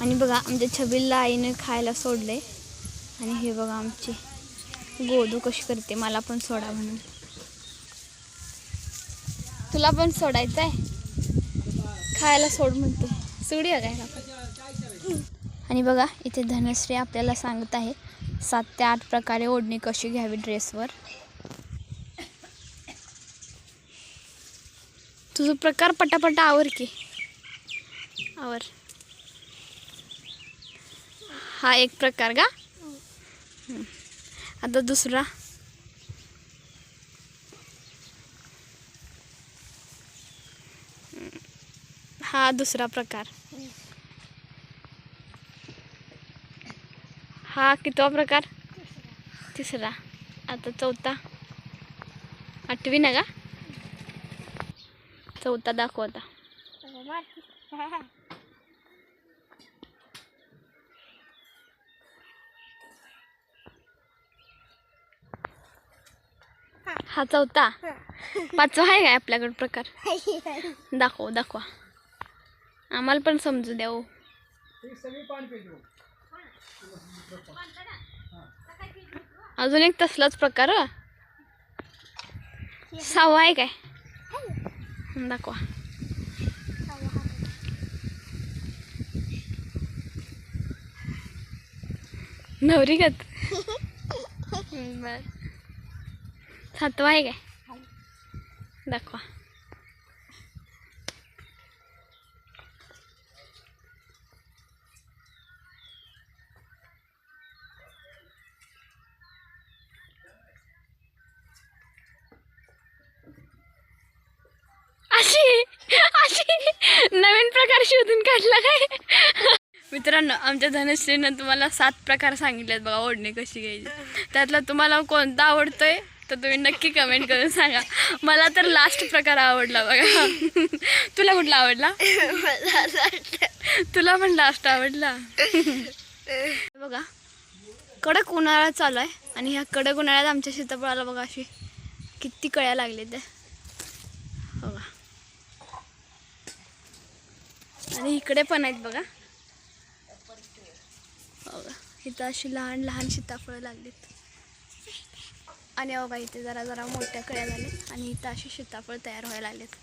आणि बघा आमच्या छबीला आईने खायला सोडले आणि हे बघा आमची गोदू कशी करते मला पण सोडा म्हणून. तुला पण सोडायचं आहे खायला सोड म्हणते. सोडूया काय? आपण आणि बघा इथे धनश्री आपल्याला सांगत आहे सात ते आठ प्रकारे ओढणी कशी घ्यावी ड्रेसवर. तुझं प्रकार पटापटा आवर की. आवर. हा एक प्रकार का? आता दुसरा. हा दुसरा प्रकार. हा कितवा प्रकार? तिसरा. आता चौथा. आठवी ना का? चौथा दाखव हा चौथा. पाचवा आहे काय आपल्याकडे प्रकार? दाखव दाखवा. आम्हाला पण समजू द्या हो. अजून एक तसलाच प्रकार. सहावा आहे काय? दाखवा. नवरीगत बर सातवा आहे काय? दाखवा. अशी अशी. नवीन प्रकार शोधून काढला काय? मित्रांनो आमच्या धनश्रीनं तुम्हाला सात प्रकार सांगितलेत बघा ओढणी कशी घ्यायची. त्यातला तुम्हाला कोणता आवडतोय? तर तुम्ही नक्की कमेंट करून सांगा. मला तर लास्ट प्रकार आवडला बघा. तुला कुठला आवडला? तुला पण लास्ट आवडला. बघा कडक उन्हाळा चालू आहे आणि ह्या कडक उन्हाळ्यात आमच्या सीताफळाला बघा अशी किती कळ्या लागले त्या. बघा. आणि इकडे पण आहेत बघा. बघा इथं अशी लहान लहान सीताफळं लागलीत. आणि बघा इथे जरा जरा मोठ्या कळ्या झाल्या आणि इथं अशी सीताफळ तयार व्हायला आलेत